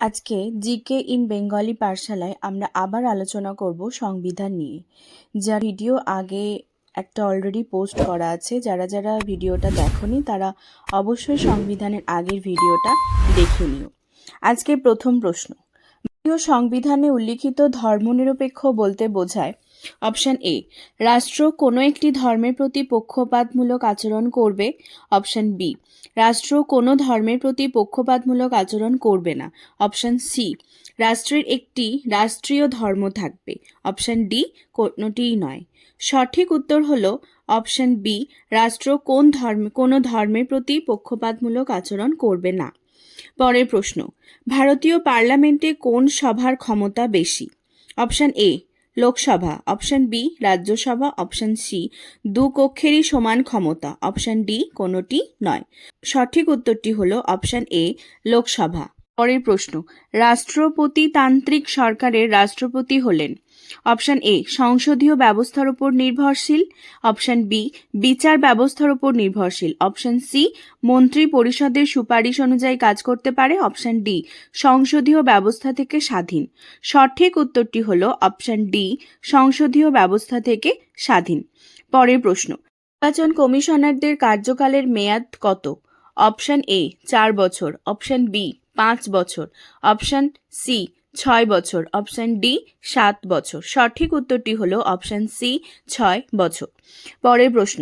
আজকে GK in Bengali পাঠশালায় আমরা আবার আলোচনা করব সংবিধান নিয়ে। যা ভিডিও আগে একটা অলরেডি পোস্ট করা আছে। যারা যারা ভিডিওটা দেখনি, তারা অবশ্যই সংবিধানের আগের ভিডিওটা দেখে নিও। আজকে প্রথম প্রশ্ন। সংবিধানে উল্লিখিত ধর্মনিরপেক্ষ বলতে বোঝায় অপশন এ রাষ্ট্র কোনো একটি ধর্মের প্রতি পক্ষপাতমূলক আচরণ করবে। অপশন বি রাষ্ট্র কোনো ধর্মের প্রতি পক্ষপাতমূলক আচরণ করবে না। অপশন সি রাষ্ট্রের একটি রাষ্ট্রীয় ধর্ম থাকবে। অপশন ডি কোনোটিই নয়। সঠিক উত্তর হল অপশন বি রাষ্ট্র কোন ধর্ম, কোনো ধর্মের প্রতি পক্ষপাতমূলক আচরণ করবে না। পরের প্রশ্ন, ভারতীয় পার্লামেন্টে কোন সভার ক্ষমতা বেশি? Option A Lok Sabha, option B Rajya Sabha, option C দু কক্ষেরই সমান ক্ষমতা, অপশন ডি কোনোটি নয়। সঠিক উত্তরটি হল অপশন এ, লোকসভা। পরের প্রশ্ন রাষ্ট্রপতিতান্ত্রিক সরকারের রাষ্ট্রপতি হলেন। অপশন এ, সংসদীয় ব্যবস্থার উপর নির্ভরশীল। অপশন বি, বিচার ব্যবস্থার উপর নির্ভরশীল। অপশন সি, মন্ত্রী পরিষদের সুপারিশ অনুযায়ী কাজ করতে পারে। অপশন ডি, সংসদীয় ব্যবস্থা থেকে স্বাধীন। সঠিক উত্তরটি হল অপশন ডি, সংসদীয় ব্যবস্থা থেকে স্বাধীন। পরের প্রশ্ন, নির্বাচন কমিশনারদের কার্যকালের মেয়াদ কত? অপশন এ, চার বছর। অপশন বি পাঁচ বছর। অপশন সি ছয় বছর। অপশন ডি সাত বছর। সঠিক উত্তরটি হলো অপশন সি ছয় বছর। পরের প্রশ্ন,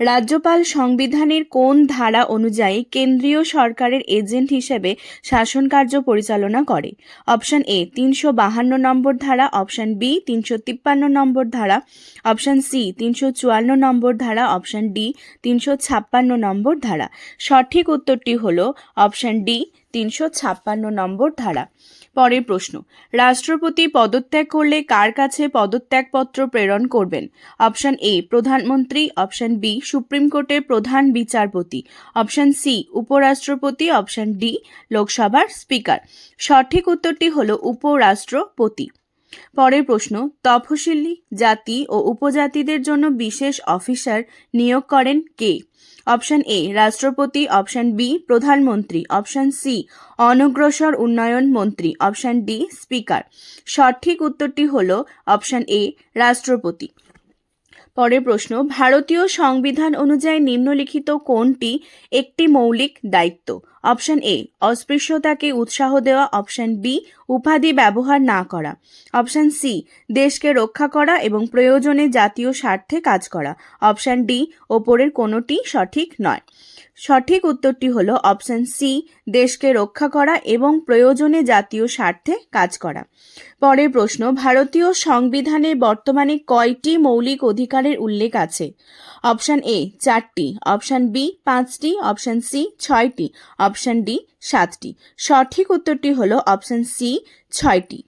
রাজ্যপাল সংবিধানের কোন ধারা অনুযায়ী কেন্দ্রীয় সরকারের এজেন্ট হিসেবে শাসন কার্য পরিচালনা করে? অপশন এ, তিনশো বাহান্ন নম্বর ধারা, অপশন বি, তিনশো তিপ্পান্ন নম্বর ধারা, অপশন সি, তিনশো চুয়ান্ন নম্বর ধারা, অপশন ডি, তিনশো ছাপ্পান্ন নম্বর ধারা। সঠিক উত্তরটি হল অপশন ডি, তিনশো ছাপ্পান্ন নম্বর ধারা। পরের প্রশ্ন, রাষ্ট্রপতি পদত্যাগ করলে কার কাছে পদত্যাগপত্র প্রেরণ করবেন? অপশন এ প্রধানমন্ত্রী, অপশন বি, সুপ্রিম কোর্টের প্রধান বিচারপতি, অপশন সি, উপরাষ্ট্রপতি, অপশন ডি, লোকসভার স্পিকার। সঠিক উত্তরটি হল উপরাষ্ট্রপতি। পরের প্রশ্ন, তফসিলি জাতি ও উপজাতিদের জন্য বিশেষ অফিসার নিয়োগ করেন কে? অপশন এ, রাষ্ট্রপতি, অপশন বি, প্রধানমন্ত্রী, অপশন সি, অনগ্রসর উন্নয়ন মন্ত্রী, অপশন ডি, স্পিকার। সঠিক উত্তরটি হল অপশন এ, রাষ্ট্রপতি। পরের প্রশ্ন ভারতীয় সংবিধান অনুযায়ী নিম্নলিখিত কোনটি একটি মৌলিক দায়িত্ব? অপশন এ, অস্পৃশ্যতাকে উৎসাহ দেওয়া। অপশন বি, উপাধি ব্যবহার না করা। অপশন সি, দেশকে রক্ষা করা এবং প্রয়োজনে জাতীয় স্বার্থে কাজ করা। অপশন ডি, ওপরের কোনোটি সঠিক নয়। সঠিক উত্তরটি হল অপশন সি, দেশকে রক্ষা করা এবং প্রয়োজনে জাতীয় স্বার্থে কাজ করা। পরের প্রশ্ন, ভারতীয় সংবিধানে বর্তমানে কয়টি মৌলিক অধিকারের উল্লেখ আছে? অপশন এ, চারটি। অপশন বি, পাঁচটি। অপশন সি, ছয়টি। অপশন ডি, সাতটি। সঠিক উত্তরটি হল অপশন সি, ছয়টি।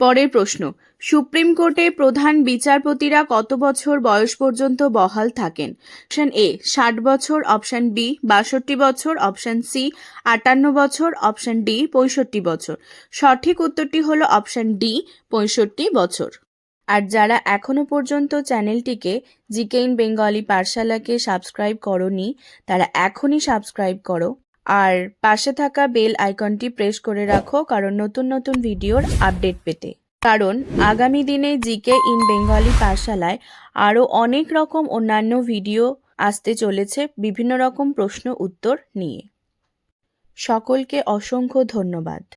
পরের প্রশ্ন, সুপ্রিম কোর্টে প্রধান বিচারপতিরা কত বছর বয়স পর্যন্ত বহাল থাকেন? অপশন এ, ষাট বছর, অপশন বি, বাষট্টি বছর, অপশন সি, আটান্ন বছর, অপশন ডি, পঁয়ষট্টি বছর। সঠিক উত্তরটি হল অপশন ডি, পঁয়ষট্টি বছর। আর যারা এখনও পর্যন্ত চ্যানেলটিকে জিকেইন বেঙ্গলি পাঠশালাকে সাবস্ক্রাইব করনি, তারা এখনই সাবস্ক্রাইব করো। আর পাশে থাকা বেল আইকনটি প্রেস করে রাখো কারণ নতুন নতুন ভিডিওর আপডেট পেতে। কারণ আগামী দিনে জিকে ইন বেঙ্গলি পাঠশালায় আরও অনেক রকম অন্যান্য ভিডিও আসতে চলেছে বিভিন্ন রকম প্রশ্ন উত্তর নিয়ে। সকলকে অসংখ্য ধন্যবাদ।